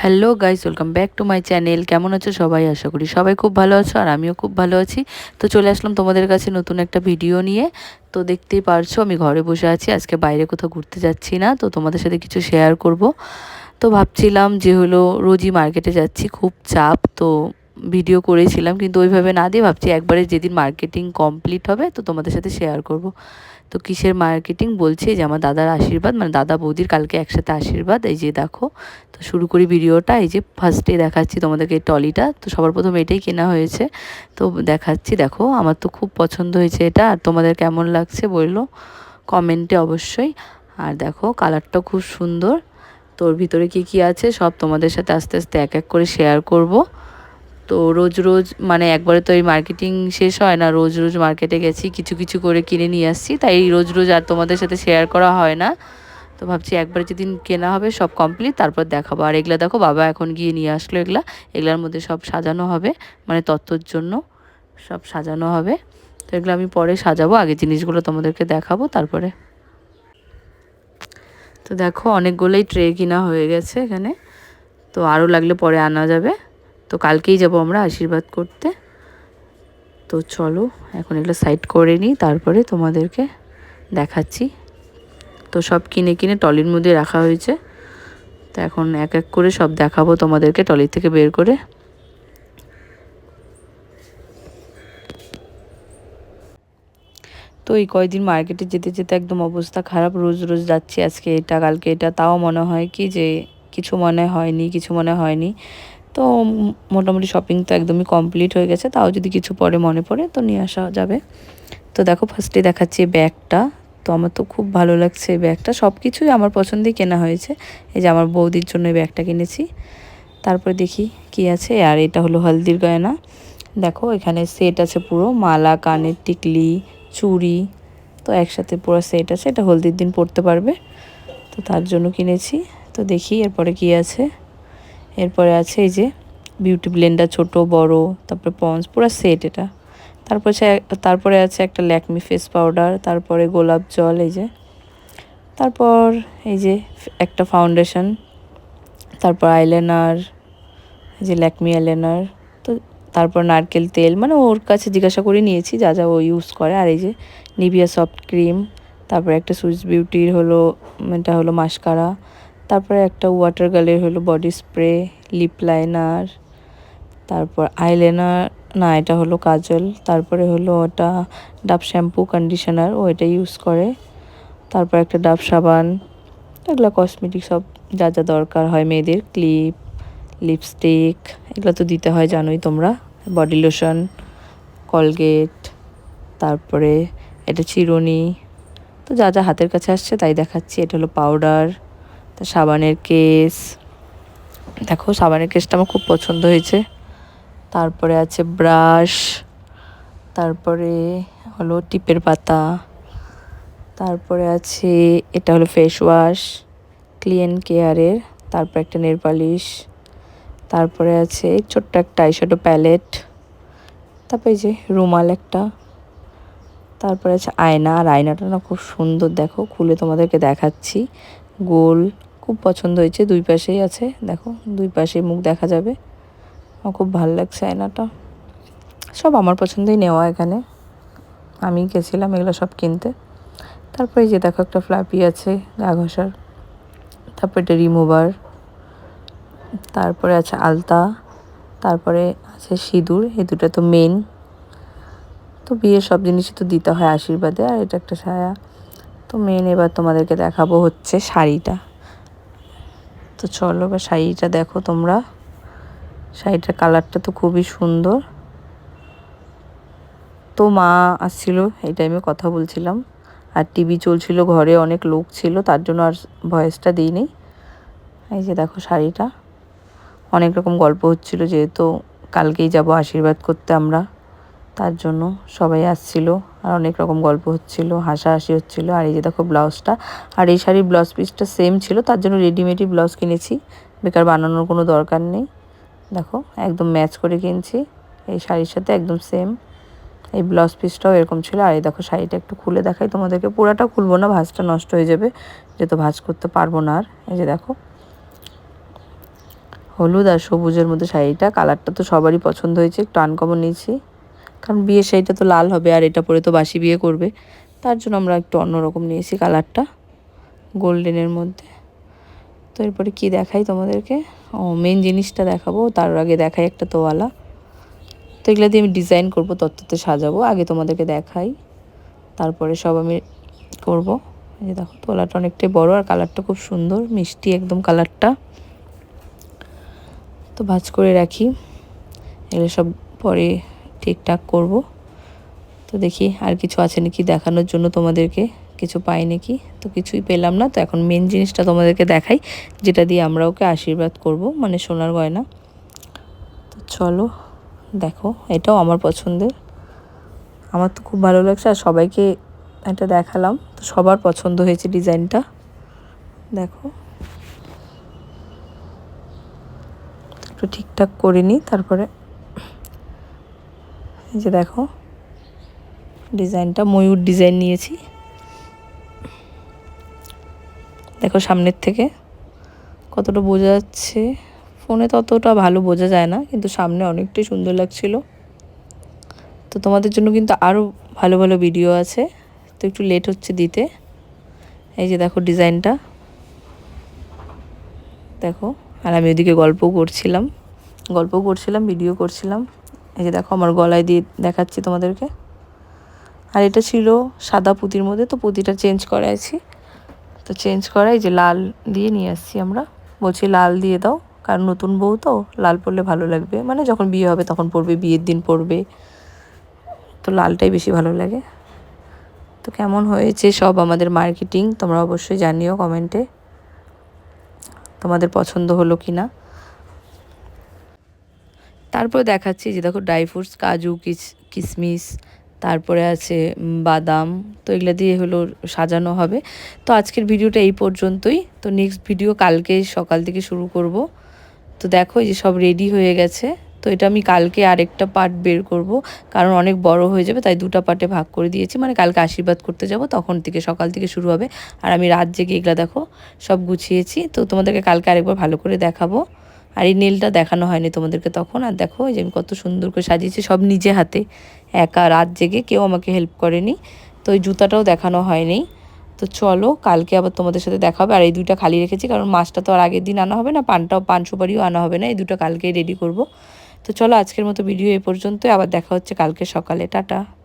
Hello guys welcome back to my channel কেমন আছো সবাই? আশা করি সবাই খুব ভালো আছো আর আমিও খুব ভালো আছি। তো চলে আসলাম তোমাদের কাছে নতুন একটা ভিডিও নিয়ে। তো দেখতেই পারছ আমি ঘরে বসে আছি, আজকে বাইরে কোথাও ঘুরতে যাচ্ছি না। তো তোমাদের সাথে কিছু শেয়ার করব। তো ভাবছিলাম যে হলো রোজই মার্কেটে যাচ্ছি, খুব চাপ। তো ভিডিও করেছিলাম, কিন্তু ওইভাবে না দিয়ে ভাবছি একবারে যেদিন মার্কেটিং কমপ্লিট হবে, তো তোমাদের সাথে শেয়ার করব। তো কিসের মার্কেটিং বলছি যে আমার দাদার আশীর্বাদ মানে দাদা বৌদির কালকে একসাথে আশীর্বাদ, এই যে দেখো। তো শুরু করি ভিডিওটা এই যে ফার্স্টে দেখাচ্ছি তোমাদেরকে এই টলিটা তো সবার প্রথম এটাই কেনা হয়েছে। তো দেখাচ্ছি, দেখো, আমার তো খুব পছন্দ হয়েছে এটা। আর তোমাদের কেমন লাগছে বলল? কমেন্টে অবশ্যই। আর দেখো কালারটা খুব সুন্দর। তোর ভিতরে কি কি আছে সব তোমাদের সাথে আস্তে আস্তে এক এক করে শেয়ার করব। তো রোজ রোজ মানে একবারে তো এই মার্কেটিং শেষ হয় না, রোজ রোজ মার্কেটে গেছি, কিছু কিছু করে কিনে নিয়ে আসছি, তাই এই রোজ রোজ আর তোমাদের সাথে শেয়ার করা হয় না। তো ভাবছি একবার যেদিন কেনা হবে সব কমপ্লিট তারপর দেখাবো। আর এগুলা দেখো, বাবা এখন গিয়ে নিয়ে আসলো এগুলা। এগুলার মধ্যে সব সাজানো হবে মানে তত্ত্বর জন্য সব সাজানো হবে। তো এগুলো আমি পরে সাজাবো, আগে জিনিসগুলো তোমাদেরকে দেখাবো, তারপরে। তো দেখো, অনেকগুলোই ট্রে কিনা হয়ে গেছে এখানে। তো আরও লাগলে পরে আনা যাবে। তো কালকেই যাব আমরা আশীর্বাদ করতে। তো চলো, এখন এগুলো সাইড করে নিই, তারপরে তোমাদেরকে দেখাচ্ছি। তো সব কিনে কিনে টলির মধ্যে রাখা হয়েছে। তো এখন এক এক করে সব দেখাবো তোমাদেরকে টলির থেকে বের করে। তো এই কয়দিন মার্কেটে যেতে যেতে একদম অবস্থা খারাপ, রোজ রোজ যাচ্ছি আজকে এটা, কালকে এটা। তাও মনে হয় কি যে কিছু মনে হয়নি, কিছু মনে হয়নি। তো মোটামুটি শপিং তো একদমই কমপ্লিট হয়ে গেছে। তাও যদি কিছু পরে মনে পড়ে, তো নিয়ে আসা যাবে। তো দেখো ফার্স্টে দেখাচ্ছি ব্যাগটা। তো আমার তো খুব ভালো লাগছে ব্যাগটা। সব কিছুই আমার পছন্দেই কেনা হয়েছে। এই যে আমার বৌদির জন্য এই ব্যাগটা কিনেছি। তারপরে দেখি কি আছে। আর এটা হলো হলদির গয়না। দেখো, এখানে সেট আছে পুরো। মালা, কানের টিকলি, চুড়ি। তো একসাথে পুরো সেট আছে। এটা হলদির দিন পরতে পারবে। তো তার জন্য কিনেছি। তো দেখি এরপরে কি আছে। এরপরে আছে এই যে বিউটি ব্লেন্ডার ছোট, বড়, তারপরে পন্স পুরো সেট এটা। তারপরে তারপরে আছে একটা ল্যাকমি ফেস পাউডার তারপরে গোলাপ জল, এই যে। তারপর এই যে একটা ফাউন্ডেশন তারপর আইলাইনার এই যে ল্যাকমি আইলাইনার তো তারপর নারকেল তেল মানে ওর কাছে জিজ্ঞাসা করে নিয়েছি যা যা ও ইউজ করে। আর এই যে নিভিয়া সফট ক্রিম তারপরে একটা সুইস বিউটির হলো, এটা হলো মাস্কারা তারপরে একটা ওয়াটার গালের হলো বডি স্প্রে লিপ লাইনার তারপর আইলাইনার না, এটা হলো কাজল, তারপরে হলো ওটা ডাব শ্যাম্পু কন্ডিশনার ও এটা ইউজ করে। তারপর একটা ডাব সাবান, এগুলো কসমেটিক সব যা যা দরকার হয় মেয়েদের ক্লিপ লিপস্টিক এগুলো তো দিতে হয় জানোই তোমরা বডি লোশন কলগেট তারপরে এটা চিরুনি, তো যা যা হাতের কাছে আসছে তাই দেখাচ্ছি, এটা হলো পাউডার তা সাবানের কেস। দেখো, সাবানের কেসটা আমার খুব পছন্দ হয়েছে। তারপরে আছে ব্রাশ, তারপরে হলো টিপের পাতা, তারপরে আছে, এটা হলো ফেস ওয়াশ ক্লিন কেয়ারের তারপর একটা নেল পালিশ তারপরে আছে ছোট্ট একটা আইশ্যাডো প্যালেট তারপরে যে রুমাল একটা, তারপরে আছে আয়না, আর আয়নাটা না খুব সুন্দর, দেখো, খুলে তোমাদেরকে দেখাচ্ছি। গোল। খুব পছন্দ হয়েছে, দুই পাশেই আছে। দেখো, দুই পাশে মুখ দেখা যাবে। আমার খুব ভালো লাগছে আয়নাটা। সব আমার পছন্দই নেওয়া এখানে। আমি গেছিলাম এগুলো সব কিনতে। তারপরে যে দেখো, একটা ফ্ল্যাপি আছে, গা ঘষার। তারপরে এটা রিমুভার তারপরে আছে আলতা। তারপরে আছে সিঁদুর, এই দুটো তো মেন তো বিয়ের সব জিনিসই তো দিতে হয় আশীর্বাদে, আর এটা একটা সায়া তো মেন এবার তোমাদেরকে দেখাবো হচ্ছে শাড়িটা। তো চলো এবার শাড়িটা দেখো তোমরা। শাড়িটার কালারটা তো খুবই সুন্দর। তো মা আসছিল, এই টাইমে কথা বলছিলাম। আর টিভি চলছিল, ঘরে অনেক লোক ছিল, তার জন্য আর ভয়েসটা দিইনি। এই যে দেখো শাড়িটা। অনেক রকম গল্প হচ্ছিল, যেহেতু কালকেই যাব আশীর্বাদ করতে আমরা। তার জন্য সবাই আসছিল। আর অনেক রকম গল্প হচ্ছিল, হাসাহাসি হচ্ছিল, আর এই যে দেখো ব্লাউজটা, আর এই শাড়ির ব্লাউজ পিসটা সেম ছিল, তার জন্য রেডিমেডই ব্লাউজ কিনেছি, বেকার বানানোর কোনো দরকার নেই। দেখো, একদম ম্যাচ করে কিনছি, এই শাড়ির সাথে একদম সেম এই ব্লাউজ পিসটাও এরকম ছিল, আর এই দেখো শাড়িটা একটু খুলে দেখাই তোমাদেরকে পুরাটা খুলবো না, ভাঁজটা নষ্ট হয়ে যাবে, যেহেতু ভাঁজ করতে পারব না আর, এই যে দেখো। হলুদ আর সবুজের মধ্যে শাড়িটা কালারটা তো সবারই পছন্দ হয়েছে, একটু আনকমন নিয়েছি। কারণ বিয়ে শাড়িটা তো লাল হবে আর এটা পরে তো বাসি বিয়ে করবে। তার জন্য আমরা একটু অন্যরকম নিয়েছি কালারটা গোল্ডেনের মধ্যে। তো এরপরে কী দেখাই তোমাদেরকে? ও মেন জিনিসটা দেখাবো, তার আগে দেখাই একটা তোয়ালা। তো এগুলো দিয়ে আমি ডিজাইন করব, তত্ত্বতে সাজাবো, আগে তোমাদেরকে দেখাই। তারপরে সব আমি করব। এই যে দেখো তোলাটা অনেকটাই বড় আর কালারটা খুব সুন্দর, মিষ্টি একদম কালারটা। তো ভাজ করে রাখি। এগুলো সব পরে ঠিকঠাক করব। তো দেখি আর কিছু আছে নাকি দেখানোর জন্য তোমাদেরকে। কিছু পাই নাকি? তো কিছুই পেলাম না। তো এখন মেন জিনিসটা তোমাদেরকে দেখাই, যেটা দিয়ে আমরা ওকে আশীর্বাদ করব মানে সোনার গয়না। তো চলো, দেখো, এটাও আমার পছন্দের। আমার তো খুব ভালো লাগছে আর সবাইকে এটা দেখালাম। তো সবার পছন্দ হয়েছে ডিজাইনটা। দেখো। একটু ঠিকঠাক করে নিই, তারপরে যে দেখো, ডিজাইনটা ময়ূর ডিজাইন নিয়েছি। দেখো সামনের থেকে কতটা বোঝা যাচ্ছে। ফোনে ততটা ভালো বোঝা যায় না, কিন্তু সামনে অনেকটাই সুন্দর লাগছিল। তো তোমাদের জন্য কিন্তু আরও ভালো ভালো ভিডিও আছে, তো একটু লেট হচ্ছে দিতে। এই যে দেখো ডিজাইনটা। দেখো, আর আমি ওদিকে গল্পও করছিলাম গল্পও করছিলাম ভিডিও করছিলাম। এই যে দেখো আমার গলায় দিয়ে দেখাচ্ছি তোমাদেরকে। আর এটা ছিল সাদা পুঁতির মধ্যে, তো পুঁতিটা চেঞ্জ করাইছি। তো চেঞ্জ করাই যে লাল দিয়ে নিয়ে আসছি আমরা। বলছি লাল দিয়ে দাও, কারণ নতুন বউ তো, লাল পরলে ভালো লাগবে। মানে যখন বিয়ে হবে তখন পরবে, বিয়ের দিন পরবে। তো লালটাই বেশি ভালো লাগে। তো কেমন হয়েছে সব আমাদের মার্কেটিং তোমরা অবশ্যই জানিও কমেন্টে। তোমাদের পছন্দ হলো কি না তারপর দেখাচ্ছি যে দেখো ড্রাই ফ্রুটস, কাজু, কিস কিশমিশ তারপরে আছে বাদাম, তো এগুলো দিয়ে হলো সাজানো হবে। তো আজকের ভিডিওটা এই পর্যন্তই। তো নেক্সট ভিডিও কালকে সকাল থেকে শুরু করব। তো দেখো এই যে সব রেডি হয়ে গেছে। তো এটা আমি কালকে আরেকটা পার্ট বের করব। কারণ অনেক বড় হয়ে যাবে, তাই দুটা পার্টে ভাগ করে দিয়েছি। মানে কালকে আশীর্বাদ করতে যাব, তখন থেকে সকাল থেকে শুরু হবে। আর আমি রাত জেগে এগুলো দেখো সব গুছিয়েছি। তো তোমাদেরকে কালকে আরেকবার ভালো করে দেখাবো। আর এই নেলটা দেখানো হয়নি তোমাদেরকে তখন। আর দেখো যে আমি কত সুন্দর করে সাজিয়েছি, সব নিজে হাতে। একা রাত জেগে কেউ আমাকে হেল্প করেনি। তো ওই জুতাটাও দেখানো হয়নি। তো চলো, কালকে আবার তোমাদের সাথে দেখা হবে। আর এই দুইটা খালি রেখেছি, কারণ মাছটা তো আর আগের দিন আনা হবে না, পানটাও, পান সুপারিও আনা হবে না। এই দুটো কালকেই রেডি করব। তো চলো, আজকের মতো ভিডিও এ পর্যন্তই। আবার দেখা হচ্ছে কালকে সকালে। টাটা।